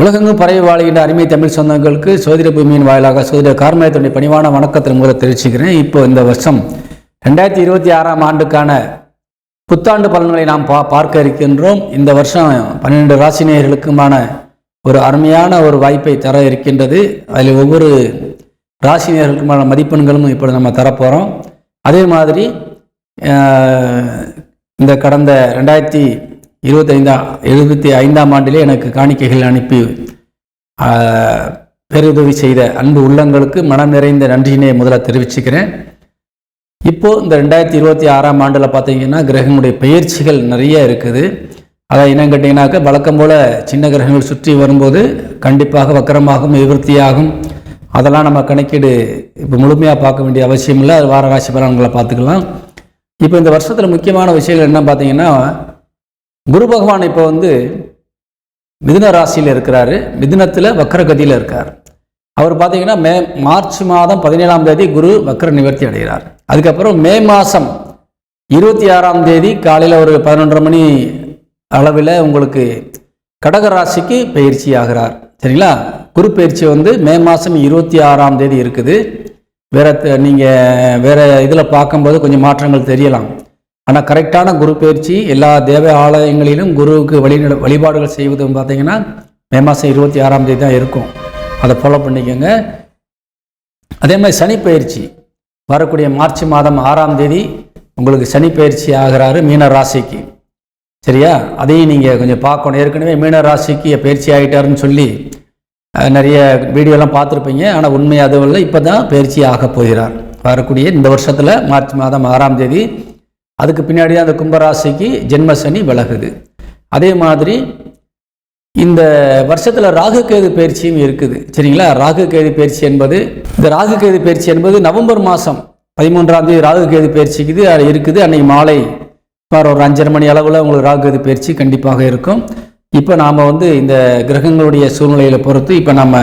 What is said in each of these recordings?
உலகெங்கும் பரவி வாழ்கின்ற அருமை தமிழ் சொந்தங்களுக்கு சோதிட பூமியின் வாயிலாக சோதிட கார்மயத்துடைய பணிவான வணக்கத்தின் மூலம் தெரிவிச்சுக்கிறேன். இப்போ இந்த வருஷம் ரெண்டாயிரத்தி இருபத்தி ஆறாம் ஆண்டுக்கான புத்தாண்டு பலன்களை நாம் பா பார்க்க இருக்கின்றோம். இந்த வருஷம் பன்னிரெண்டு ராசினியர்களுக்குமான ஒரு அருமையான ஒரு வாய்ப்பை தர இருக்கின்றது. அதில் ஒவ்வொரு ராசினியர்களுக்குமான மதிப்பெண்களும் இப்போ நம்ம தரப்போகிறோம் அதே மாதிரி இந்த கடந்த ரெண்டாயிரத்தி இருபத்தைந்தாம் எழுபத்தி ஐந்தாம் ஆண்டிலே எனக்கு காணிக்கைகள் அனுப்பி பேருதவி செய்த அன்பு உள்ளங்களுக்கு மனம் நிறைந்த நன்றியினை முதல்ல தெரிவிச்சுக்கிறேன். இப்போ இந்த ரெண்டாயிரத்தி இருபத்தி ஆறாம் ஆண்டில் பார்த்தீங்கன்னா கிரகங்களுடைய பயிற்சிகள் நிறைய இருக்குது. அதை என்னன்னு கேட்டிங்கனாக்கா வழக்கம் போல் சின்ன கிரகங்கள் சுற்றி வரும்போது கண்டிப்பாக வக்கரமாகும் விவருத்தியாகும். அதெல்லாம் நம்ம கணக்கீடு இப்போ முழுமையாக பார்க்க வேண்டிய அவசியம் இல்லை அது வார ராசி பலன்களை பார்த்துக்கலாம். இப்போ இந்த வருஷத்தில் முக்கியமான விஷயங்கள் என்ன பார்த்தீங்கன்னா குரு பகவான் இப்போ வந்து மிதுன ராசியில் இருக்கிறாரு. மிதுனத்தில் வக்கரகதியில் இருக்கார். அவர் பார்த்தீங்கன்னா மே மார்ச் மாதம் பதினேழாம் தேதி குரு வக்கர நிவர்த்தி அடைகிறார். அதுக்கப்புறம் மே மாதம் இருபத்தி ஆறாம் தேதி காலையில் ஒரு பதினொன்றரை மணி அளவில் உங்களுக்கு கடக ராசிக்கு பயிற்சி ஆகிறார். சரிங்களா? குரு பயிற்சி வந்து மே மாதம் இருபத்தி ஆறாம் தேதி இருக்குது. வேற நீங்கள் வேறு வேற இதில் பார்க்கும்போது கொஞ்சம் மாற்றங்கள் தெரியலாம். ஆனால் கரெக்டான குரு பயிற்சி எல்லா தேவ ஆலயங்களிலும் குருவுக்கு வழி வழிபாடுகள் செய்வதும் பார்த்தீங்கன்னா மே மாதம் இருபத்தி ஆறாம் தேதி தான் இருக்கும். அதை ஃபாலோ பண்ணிக்கோங்க. அதே மாதிரி சனி பயிற்சி வரக்கூடிய மார்ச் மாதம் ஆறாம் தேதி உங்களுக்கு சனி பயிற்சி ஆகிறாரு மீன ராசிக்கு. சரியா? அதையும் நீங்கள் கொஞ்சம் பார்க்கணும். ஏற்கனவே மீன ராசிக்கு பயிற்சி ஆகிட்டாருன்னு சொல்லி நிறைய வீடியோலாம் பார்த்துருப்பீங்க. ஆனால் உண்மை அதுவும் இல்லை இப்போ தான் பயிற்சி ஆக போகிறார். வரக்கூடிய இந்த வருஷத்தில் மார்ச் மாதம் ஆறாம் தேதி அதுக்கு பின்னாடி அந்த கும்பராசிக்கு ஜென்மசனி விலகுது. அதே மாதிரி இந்த வருஷத்தில் ராகு கேது பயிற்சியும் இருக்குது. சரிங்களா? ராகு கேது பயிற்சி என்பது இந்த ராகு கேது பயிற்சி என்பது நவம்பர் மாதம் பதிமூன்றாம் தேதி ராகு கேது பயிற்சிக்குது அது இருக்குது. அன்னைக்கு மாலை சுமார் ஒரு அஞ்சரை மணி அளவில் உங்களுக்கு ராகு கேது பயிற்சி கண்டிப்பாக இருக்கும். இப்போ நாம் வந்து இந்த கிரகங்களுடைய சூழ்நிலையில் பொறுத்து இப்போ நம்ம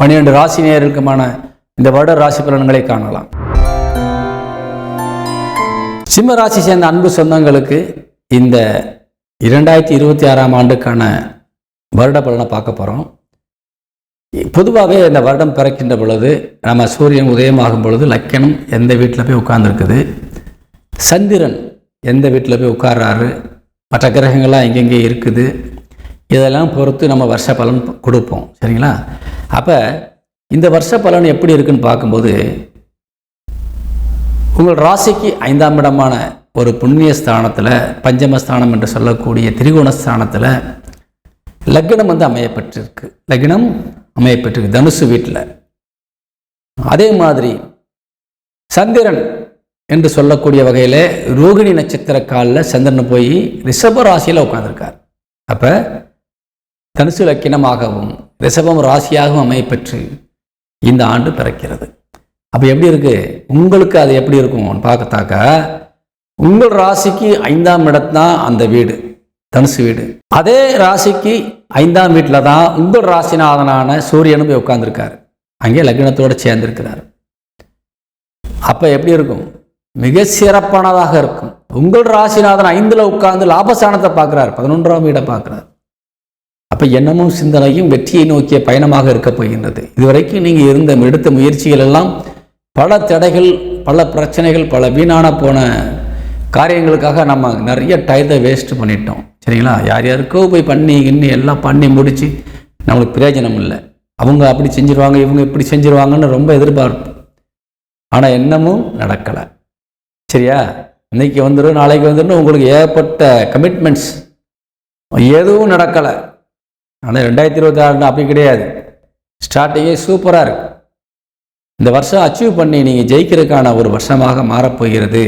பன்னிரெண்டு ராசி நேயர்களுக்குமான இந்த வருட ராசி பலன்களை காணலாம். சிம்ம ராசி சேர்ந்த அன்பு சொந்தங்களுக்கு இந்த இரண்டாயிரத்தி இருபத்தி ஆறாம் ஆண்டுக்கான வருட பலனை பார்க்க போகிறோம் பொதுவாகவே இந்த வருடம் பிறக்கின்ற பொழுது நம்ம சூரியன் உதயமாகும் பொழுது லக்கணம் எந்த வீட்டில் போய் உட்கார்ந்துருக்குது? சந்திரன் எந்த வீட்டில் போய் உட்கார்றாரு? மற்ற கிரகங்கள்லாம் எங்கெங்கே இருக்குது? இதெல்லாம் பொறுத்து நம்ம வருஷ பலன் கொடுப்போம். சரிங்களா? அப்போ இந்த வருஷ பலன் எப்படி இருக்குன்னு பார்க்கும்போது உங்கள் ராசிக்கு ஐந்தாம் இடமான ஒரு புண்ணிய ஸ்தானத்தில் பஞ்சமஸ்தானம் என்று சொல்லக்கூடிய திரிகோண ஸ்தானத்தில் லக்னம் வந்து அமையப்பட்டிருக்கு. லக்னம் அமையப்பட்டிருக்கு தனுசு வீட்டில் அதே மாதிரி சந்திரன் என்று சொல்லக்கூடிய வகையில் ரோகிணி நட்சத்திர காலில் சந்திரன் போய் ரிஷப ராசியில் உட்காந்துருக்கார் அப்போ தனுசு லக்கினமாகவும் ரிஷபம் ராசியாகவும் அமையப்பெற்று இந்த ஆண்டு பிறக்கிறது. அப்போ எப்படி இருக்குது உங்களுக்கு அது எப்படி இருக்கும்? பார்க்கத்தாக்கா உங்கள் ராசிக்கு ஐந்தாம் இடம் தான் அந்த வீடு தனுசு வீடு. அதே ராசிக்கு ஐந்தாம் வீட்டில் தான் உங்கள் ராசிநாதனான சூரியனும் போய் உட்காந்துருக்காரு அங்கே லக்னத்தோடு சேர்ந்திருக்கிறார். அப்போ எப்படி இருக்கும்? மிக சிறப்பானதாக இருக்கும். உங்கள் ராசிநாதன் ஐந்தில் உட்கார்ந்து லாபஸ்தானத்தை பார்க்குறார் பதினொன்றாம் வீடை பார்க்குறார். அப்போ எண்ணமும் சிந்தனையும் வெற்றியை நோக்கிய பயணமாக இருக்க போகின்றது. இதுவரைக்கும் நீங்கள் இருந்த எடுத்த முயற்சிகள் எல்லாம் பல தடைகள் பல பிரச்சனைகள் பல வீணான போன காரியங்களுக்காக நம்ம நிறைய டயத்தை வேஸ்ட் பண்ணிட்டோம். சரிங்களா? யார் யாருக்கோ போய் பண்ணி இன்னி எல்லாம் பண்ணி முடித்து நம்மளுக்கு பிரயோஜனம் இல்லை. அவங்க அப்படி செஞ்சிருவாங்க இவங்க இப்படி செஞ்சிருவாங்கன்னு ரொம்ப எதிர்பார்ப்பு. ஆனால் என்னமும் நடக்கலை. சரியா? இன்னைக்கு வந்துடும் நாளைக்கு வந்துடும் உங்களுக்கு ஏகப்பட்ட கமிட்மெண்ட்ஸ் எதுவும் நடக்கலை. ஆனால் ரெண்டாயிரத்தி இருபத்தி ஆறு அப்படி கிடையாது. ஸ்டார்டிங்கே சூப்பராக இருக்குது இந்த வருஷம் அச்சீவ் பண்ணி நீங்கள் ஜெயிக்கிறதுக்கான ஒரு வருஷமாக மாறப்போகிறது.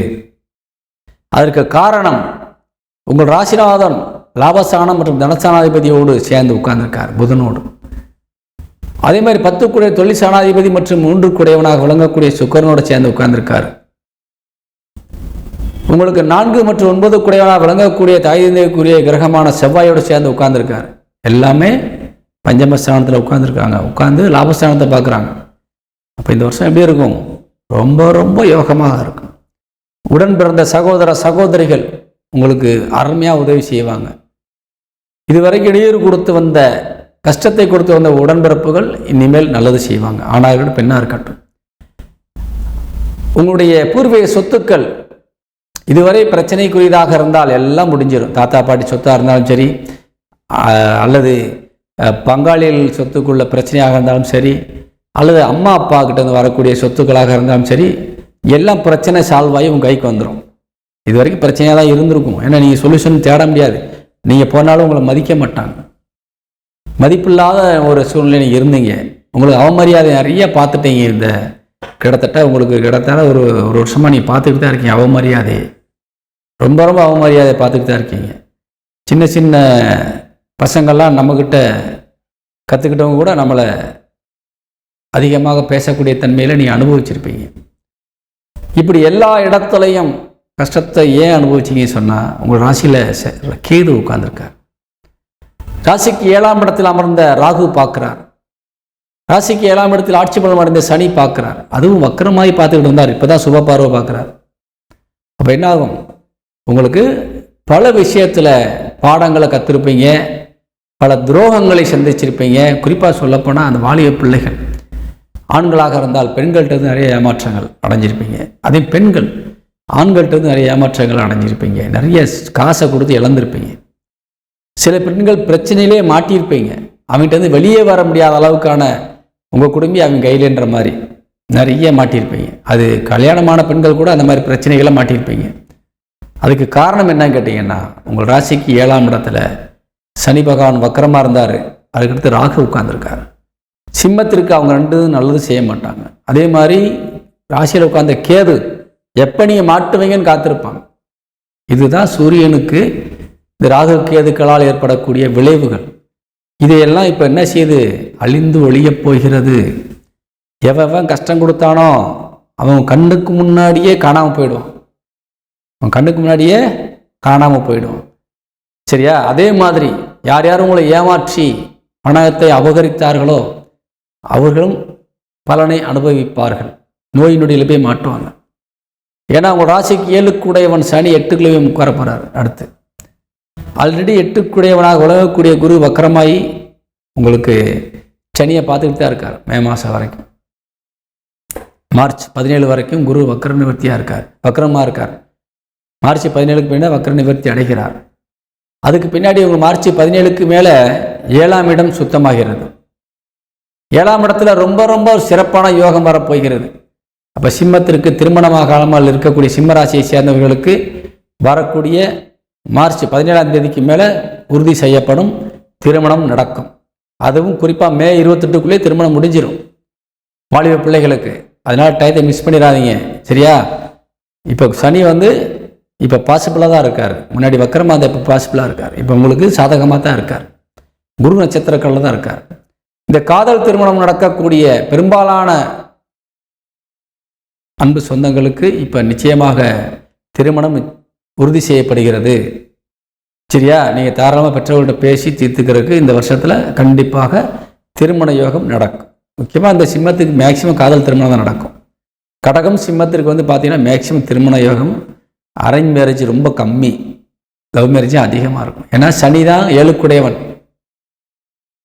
அதற்கு காரணம் உங்கள் ராசிநாதன் லாபஸ்தானம் மற்றும் தனஸ்தானாதிபதியோடு சேர்ந்து உட்கார்ந்திருக்கார் புதனோடு. அதே மாதிரி பத்து குடைய தொழில் ஸ்தானாதிபதி மற்றும் மூன்று குடையவனாக விளங்கக்கூடிய சுக்கரனோடு சேர்ந்து உட்கார்ந்திருக்கார். உங்களுக்கு நான்கு மற்றும் ஒன்பது குடையவனாக விளங்கக்கூடிய தாய்தந்தைக்குரிய கிரகமான செவ்வாயோடு சேர்ந்து உட்கார்ந்திருக்கார். எல்லாமே பஞ்சமஸ்தானத்தில் உட்கார்ந்துருக்காங்க. உட்கார்ந்து லாபஸ்தானத்தை பார்க்குறாங்க. அப்போ இந்த வருஷம் எப்படி இருக்கும்? ரொம்ப ரொம்ப யோகமாக இருக்கும். உடன் பிறந்த சகோதர சகோதரிகள் உங்களுக்கு அருமையாக உதவி செய்வாங்க. இதுவரைக்கும் இடையூறு கொடுத்து வந்த கஷ்டத்தை கொடுத்து வந்த உடன்பிறப்புகள் இனிமேல் நல்லது செய்வாங்க. ஆணாக இருக்கட்டும் பெண்ணாக இருக்கட்டும். உங்களுடைய பூர்வீக சொத்துக்கள் இதுவரை பிரச்சனைக்குரியதாக இருந்தால் எல்லாம் முடிஞ்சிடும். தாத்தா பாட்டி சொத்தாக இருந்தாலும் சரி அல்லது பங்காளிகள் சொத்துக்குள்ள பிரச்சனையாக இருந்தாலும் சரி அல்லது அம்மா அப்பா கிட்டேருந்து வரக்கூடிய சொத்துக்களாக இருந்தாலும் சரி எல்லாம் பிரச்சனை சால்வ் ஆகி உங்கள் கைக்கு வந்துடும் இது வரைக்கும் பிரச்சனையாக தான் இருந்திருக்கும். ஏன்னா நீங்கள் சொல்யூஷன் தேட முடியாது. நீங்கள் போனாலும் உங்களை மதிக்க மாட்டாங்க. மதிப்பில்லாத ஒரு சூழ்நிலை நீங்கள் இருந்தீங்க. உங்களுக்கு அவமரியாதை நிறைய பார்த்துட்டீங்க இந்த கிட்டத்தட்ட உங்களுக்கு கிட்டத்தட்ட ஒரு ஒரு வருஷமாக நீங்கள் பார்த்துக்கிட்டு தான் இருக்கீங்க. அவமரியாதை. ரொம்ப ரொம்ப அவமரியாதை பார்த்துக்கிட்டு தான் இருக்கீங்க. சின்ன சின்ன பசங்கள்லாம் நம்மக்கிட்ட கற்றுக்கிட்டவங்க கூட நம்மளை அதிகமாக பேசக்கூடிய தன்மையில் நீ அனுபவிச்சிருப்பீங்க. இப்படி எல்லா இடத்துலையும் கஷ்டத்தை ஏன் அனுபவிச்சிங்கன்னு சொன்னால் உங்கள் ராசியில் கேது உட்கார்ந்திருக்கார். ராசிக்கு ஏழாம் இடத்தில் அமர்ந்த ராகு பார்க்குறார். ராசிக்கு ஏழாம் இடத்தில் ஆட்சி பலம் அடைந்த சனி பார்க்குறார். அதுவும் வக்கரமாய் பார்த்துக்கிட்டு இருந்தார். இப்பதான் சுப பார்வை பார்க்குறார். அப்போ என்ன ஆகும்? உங்களுக்கு பல விஷயத்தில் பாடங்களை கற்றுருப்பீங்க பல துரோகங்களை சந்திச்சிருப்பீங்க. குறிப்பாக சொல்லப்போனால் அந்த வாலிய பிள்ளைகள். ஆண்களாக இருந்தால் பெண்கள்கிட்ட இருந்து நிறைய ஏமாற்றங்கள் அடைஞ்சிருப்பீங்க. அதே பெண்கள் ஆண்கள்கிட்ட இருந்து நிறைய ஏமாற்றங்கள் அடைஞ்சிருப்பீங்க. நிறைய காசை கொடுத்து இழந்திருப்பீங்க. சில பெண்கள் பிரச்சனையிலே மாட்டியிருப்பீங்க. அவங்ககிட்ட வெளியே வர முடியாத அளவுக்கான உங்கள் குடும்பி அவங்க கையிலன்ற மாதிரி நிறைய மாட்டியிருப்பீங்க. அது கல்யாணமான பெண்கள் கூட அந்த மாதிரி பிரச்சனைகளை மாட்டியிருப்பீங்க. அதுக்கு காரணம் என்னன்னு கேட்டிங்கன்னா உங்கள் ராசிக்கு ஏழாம் இடத்துல சனி பகவான் வக்கரமாக இருந்தார். அதுக்கடுத்து ராகு உட்கார்ந்திருக்காரு. சிம்மத்திற்கு அவங்க ரெண்டு நல்லது செய்ய மாட்டாங்க. அதே மாதிரி ராசியில் உட்காந்த கேது எப்போ நீங்கள் மாட்டுவீங்கன்னு காத்திருப்பாங்க. இதுதான் சூரியனுக்கு இந்த ராகு கேதுக்களால் ஏற்படக்கூடிய விளைவுகள். இதையெல்லாம் இப்போ என்ன செய்யுது அழிந்து ஒழியப் போகிறது. எவன் கஷ்டம் கொடுத்தானோ அவன் கண்ணுக்கு முன்னாடியே காணாமல் போயிடுவான். அவன் கண்ணுக்கு முன்னாடியே காணாமல் போயிடுவான். சரியா? அதே மாதிரி யார் யார் உங்களை ஏமாற்றி பணத்தை அபகரித்தார்களோ அவர்களும் பலனை அனுபவிப்பார்கள். நோய் நொடியில் போய் மாட்டுவாங்க ஏன்னா அவங்க ராசிக்கு ஏழுக்குடையவன் சனி எட்டுக்குள்ளே போய் உட்கார போகிறார் அடுத்து. ஆல்ரெடி எட்டுக்குடையவனாக உலகக்கூடிய குரு வக்கரமாயி உங்களுக்கு சனியை பார்த்துக்கிட்டு தான் இருக்கார் மே மாதம் வரைக்கும். மார்ச் பதினேழு வரைக்கும் குரு வக்கர நிவர்த்தியாக இருக்கார் வக்கரமாக இருக்கார். மார்ச் பதினேழுக்கு பின்னாடி வக்கர நிவர்த்தி அடைகிறார். அதுக்கு பின்னாடி உங்கள் மார்ச் பதினேழுக்கு மேலே ஏழாம் இடம் சுத்தமாகிறது. ஏழாம் இடத்துல ரொம்ப ரொம்ப சிறப்பான யோகம் வரப்போகிறது. அப்போ சிம்மத்திற்கு திருமணமாகாமல் இருக்கக்கூடிய சிம்மராசியை சேர்ந்தவர்களுக்கு வரக்கூடிய மார்ச் பதினேழாம் தேதிக்கு மேலே உறுதி செய்யப்படும் திருமணம் நடக்கும். அதுவும் குறிப்பாக மே இருபத்தெட்டுக்குள்ளே திருமணம் முடிஞ்சிடும் வாலிப பிள்ளைகளுக்கு. அதனால் டயத்தை மிஸ் பண்ணிடாதீங்க. சரியா? இப்போ சனி வந்து இப்போ பாசிபிளாக தான் இருக்கார். முன்னாடி வக்கரமாக இப்போ பாசிபிளாக இருக்கார். இப்போ உங்களுக்கு சாதகமாக தான் இருக்கார். குரு நட்சத்திரக்களில் தான் இருக்கார். இந்த காதல் திருமணம் நடக்கக்கூடிய பெரும்பாலான அன்பு சொந்தங்களுக்கு இப்போ நிச்சயமாக திருமணம் உறுதி செய்யப்படுகிறது. சரியா? நீங்கள் தாராளமாக பெற்றவர்கள்ட்ட பேசி தீர்த்துக்கிறதுக்கு இந்த வருஷத்தில் கண்டிப்பாக திருமண யோகம் நடக்கும். முக்கியமாக இந்த சிம்மத்துக்கு மேக்சிமம் காதல் திருமணம் தான் நடக்கும். கடகம் சிம்மத்திற்கு வந்து பார்த்தீங்கன்னா மேக்சிமம் திருமண யோகம் அரேஞ்ச் மேரேஜ் ரொம்ப கம்மி. லவ் மேரேஜும் அதிகமாக இருக்கும். ஏன்னா சனி தான் ஏழுக்குடையவன்.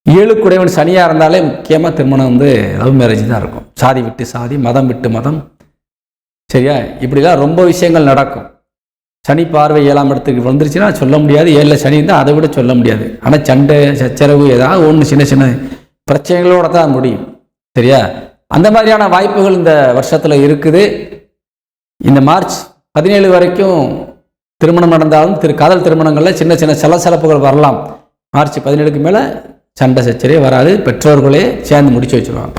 ஏழுக்குடையவன் சனியாக இருந்தாலே முக்கியமாக திருமணம் வந்து லவ் மேரேஜ் தான் இருக்கும். சாதி விட்டு சாதி மதம் விட்டு மதம். சரியா? இப்படிலாம் ரொம்ப விஷயங்கள் நடக்கும். சனி பார்வை ஏழாம் இடத்துக்கு வந்துருச்சுன்னா சொல்ல முடியாது. ஏழில் சனி இருந்தால் அதை விட சொல்ல முடியாது. ஆனால் சண்டை சச்சரவு ஏதாவது ஒன்று சின்ன சின்ன பிரச்சனைகளோட தான் முடியும். சரியா? அந்த மாதிரியான வாய்ப்புகள் இந்த வருஷத்தில் இருக்குது. இந்த மார்ச் பதினேழு வரைக்கும் திருமணம் நடந்தாலும் திரு காதல் திருமணங்களில் சின்ன சின்ன சலசலப்புகள் வரலாம். மார்ச் பதினேழுக்கு மேலே சண்டை சச்சரே வராது பெற்றோர்களே சேர்ந்து முடிச்சு வச்சுருவாங்க.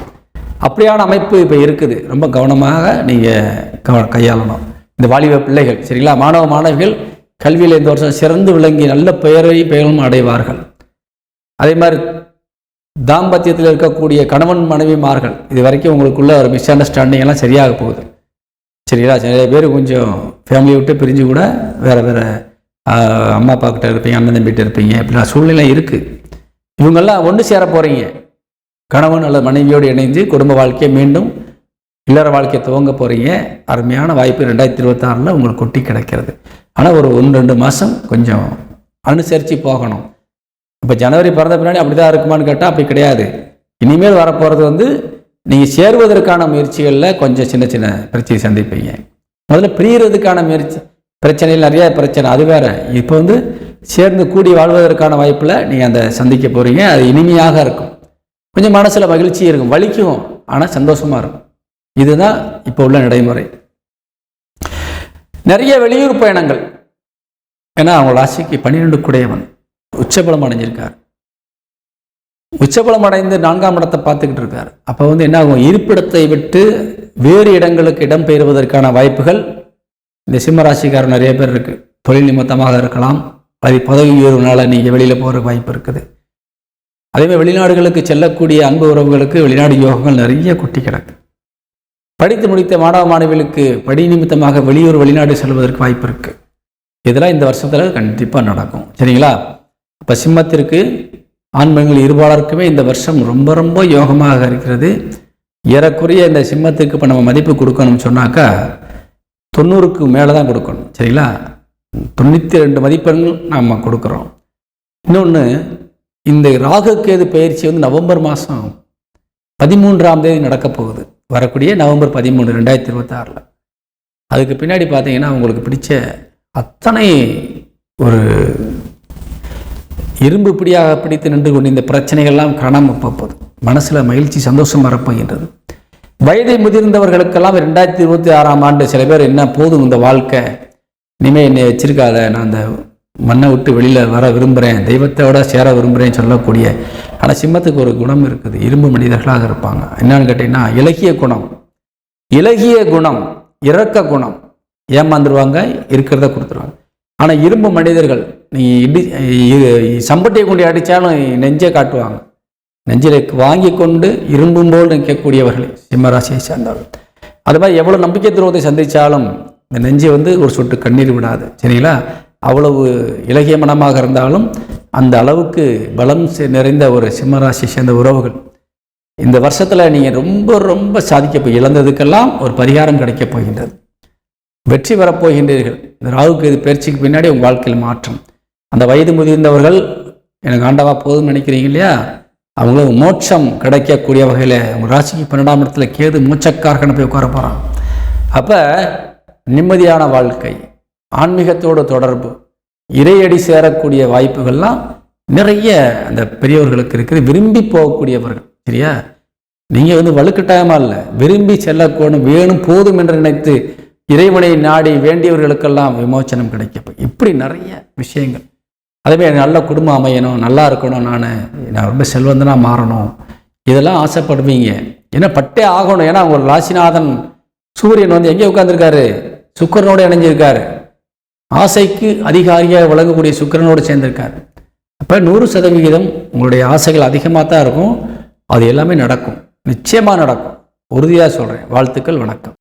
அப்படியான அமைப்பு இப்போ இருக்குது. ரொம்ப கவனமாக நீங்கள் கவ கையாளணும். இந்த வாலிப பிள்ளைகள் சரிங்களா? மாணவ மாணவிகள் கல்வியில் இந்த வருஷம் சிறந்து விளங்கி நல்ல பெயரை பெயரும் அடைவார்கள். அதே மாதிரி தாம்பத்தியத்தில் இருக்கக்கூடிய கணவன் மனைவிமார்கள் இது வரைக்கும் உங்களுக்குள்ள ஒரு மிஸ் அண்டர்ஸ்டாண்டிங் எல்லாம் சரியாக போகுது. சரிங்களா? நிறைய பேர் கொஞ்சம் ஃபேமிலியை விட்டு பிரிஞ்சு கூட வேறு வேறு அம்மா அப்பா கிட்ட இருப்பீங்க அண்ணன் தம்பிகிட்ட இருப்பீங்க இப்படிலாம் சூழ்நிலை இருக்குது இவங்கெல்லாம் ஒன்று சேர போகிறீங்க கணவன் அல்லது மனைவியோடு இணைந்து குடும்ப வாழ்க்கையை மீண்டும் இல்லற வாழ்க்கையை துவங்க போகிறீங்க அருமையான வாய்ப்பு ரெண்டாயிரத்தி இருபத்தாறில் உங்களுக்கு கொட்டி கிடைக்கிறது. ஆனால் ஒரு ஒன்று ரெண்டு மாதம் கொஞ்சம் அனுசரித்து போகணும். இப்போ ஜனவரி பிறந்த பின்னாடி அப்படி தான் இருக்குமான்னு கேட்டால் அப்படி கிடையாது. இனிமேல் வரப்போகிறது வந்து நீங்கள் சேருவதற்கான முயற்சிகளில் கொஞ்சம் சின்ன சின்ன பிரச்சனை சந்திப்பீங்க. முதல்ல பிரியறதுக்கான முயற்சி பிரச்சனையில் நிறைய பிரச்சனை அது வேற. இப்போ வந்து சேர்ந்து கூடி வாழ்வதற்கான வாய்ப்பில் நீங்கள் அந்த சந்திக்க போகிறீங்க அது இனிமையாக இருக்கும். கொஞ்சம் மனசில் மகிழ்ச்சி இருக்கும். வலிக்கும். ஆனால் சந்தோஷமாக இருக்கும். இதுதான் இப்போ உள்ள நடைமுறை. நிறைய வெளியூர் பயணங்கள். ஏன்னா அவங்க ராசிக்கு பன்னிரெண்டு குடையவன் உச்சபலம் அடைஞ்சிருக்கார். உச்சபலம் அடைந்து நான்காம் இடத்தை பார்த்துக்கிட்டு இருக்கார். அப்போ வந்து என்ன ஆகும்? இருப்பிடத்தை விட்டு வேறு இடங்களுக்கு இடம்பெயர்வதற்கான வாய்ப்புகள். இந்த சிம்மராசிக்காரர் நிறைய பேர் இருக்குது தொழில் நிமித்தமாக இருக்கலாம். பதவி பதவி உயர்வுனால நீங்கள் வெளியில் போகிற வாய்ப்பு இருக்குது. அதேமாதிரி வெளிநாடுகளுக்கு செல்லக்கூடிய அன்பு உறவுகளுக்கு வெளிநாடு யோகங்கள் நிறைய கொட்டி கிடக்கு. படித்து முடித்த மாணவ மாணவிகளுக்கு படி நிமித்தமாக வெளியூர் வெளிநாடு செல்வதற்கு வாய்ப்பு இருக்குது இதெல்லாம் இந்த வருஷத்தில் கண்டிப்பாக நடக்கும். சரிங்களா? இப்போ சிம்மத்திற்கு ஆண் பெண்கள் இருபாலருக்குமே இந்த வருஷம் ரொம்ப ரொம்ப யோகமாக இருக்கிறது. ஏறக்குறைய இந்த சிம்மத்துக்கு இப்போ நம்ம மதிப்பு கொடுக்கணும்னு சொன்னாக்கா தொண்ணூறுக்கு மேலே தான் கொடுக்கணும். சரிங்களா? தொண்ணூற்றி ரெண்டு மதிப்பெண்கள் நாம் கொடுக்குறோம். இன்னொன்று இந்த ராகுக்கேது பயிற்சி வந்து நவம்பர் மாதம் பதிமூன்றாம் தேதி நடக்க போகுது. வரக்கூடிய நவம்பர் பதிமூணு ரெண்டாயிரத்தி இருபத்தாறில். அதுக்கு பின்னாடி பார்த்தீங்கன்னா உங்களுக்கு பிடிச்ச அத்தனை ஒரு இரும்பு பிடியாக பிடித்து நின்று கொண்டு இந்த பிரச்சனைகள்லாம் காணாமல் போகுது. மனசில் மகிழ்ச்சி சந்தோஷம் வரப்போகின்றது. வயதை முதிர்ந்தவர்களுக்கெல்லாம் ரெண்டாயிரத்தி இருபத்தி ஆறாம் ஆண்டு சில பேர் என்ன போதும் இந்த வாழ்க்கை? இனிமேல் என்னை வச்சிருக்காத நான் அந்த மண்ணை விட்டு வெளியில் வர விரும்புகிறேன் தெய்வத்தோட சேர விரும்புகிறேன்னு சொல்லக்கூடிய ஆனால் சிம்மத்துக்கு ஒரு குணம் இருக்குது. இரும்பு மனிதர்களாக இருப்பாங்க. என்னன்னு கேட்டிங்கன்னா இலகிய குணம். இலகிய குணம். இறக்க குணம். ஏமாந்துருவாங்க இருக்கிறத கொடுத்துருவாங்க. ஆனால் இரும்பு மனிதர்கள் நீ இடி சம்பட்டியை கொண்டு அடித்தாலும் நெஞ்சை காட்டுவாங்க. நெஞ்சில் வாங்கி கொண்டு இரும்பும் போல் நிற்கக்கூடியவர்கள் சிம்மராசியை சேர்ந்தவர்கள். அது மாதிரி எவ்வளோ நம்பிக்கை துரோகத்தை சந்தித்தாலும் இந்த நெஞ்சை வந்து ஒரு சொட்டு கண்ணீர் விடாது சரிங்களா? அவ்வளவு இலகிய மனமாக இருந்தாலும் அந்த அளவுக்கு பலம் செ- நிறைந்த ஒரு சிம்மராசியை சேர்ந்த உறவுகள். இந்த வருஷத்தில் நீங்கள் ரொம்ப ரொம்ப சாதிக்க போய் இழந்ததுக்கெல்லாம் ஒரு பரிகாரம் கிடைக்கப் போகின்றது. வெற்றி பெறப் போகின்றீர்கள். இந்த ராகுக்கு இது பயிற்சிக்கு பின்னாடி உங்கள் வாழ்க்கையில் மாற்றம். அந்த வயது முதிர்ந்தவர்கள் எனக்கு ஆண்டவா போதும்னு நினைக்கிறீங்க இல்லையா? அவங்களுக்கு மோட்சம் கிடைக்கக்கூடிய வகையில் உங்கள் ராசிக்கு பன்னெண்டாம் இடத்துல கேது மூச்சக்காரகனை போய் உட்கார போகிறான் அப்போ நிம்மதியான வாழ்க்கை ஆன்மீகத்தோட தொடர்பு இறையடி சேரக்கூடிய வாய்ப்புகள்லாம் நிறைய அந்த பெரியவர்களுக்கு இருக்குது. விரும்பி போகக்கூடியவர்கள் சரியா? நீங்கள் வந்து வலுக்கட்டாயமாக இல்லை. விரும்பி செல்லக்கூடும் வேணும் போதும் என்று நினைத்து இறைவனை நாடி வேண்டியவர்களுக்கெல்லாம் விமோச்சனம் கிடைக்கும் இப்படி நிறைய விஷயங்கள். அதேமாதிரி எனக்கு நல்ல குடும்பம் அமையணும் நல்லா இருக்கணும் நான் நான் ரொம்ப செல்வந்தனாக மாறணும். இதெல்லாம் ஆசைப்படுவீங்க. ஏன்னா பட்டே ஆகணும். ஏன்னா உங்கள் ராசிநாதன் சூரியன் வந்து எங்கே உட்காந்துருக்காரு சுக்கிரனோடு இணைஞ்சிருக்காரு. ஆசைக்கு அதிகாரியாக விளங்கக்கூடிய சுக்கிரனோடு சேர்ந்திருக்காரு. அப்போ நூறு சதவிகிதம் உங்களுடைய ஆசைகள் அதிகமாக தான் இருக்கும். அது எல்லாமே நடக்கும். நிச்சயமாக நடக்கும். உறுதியாக சொல்கிறேன் வாழ்த்துக்கள் வணக்கம்.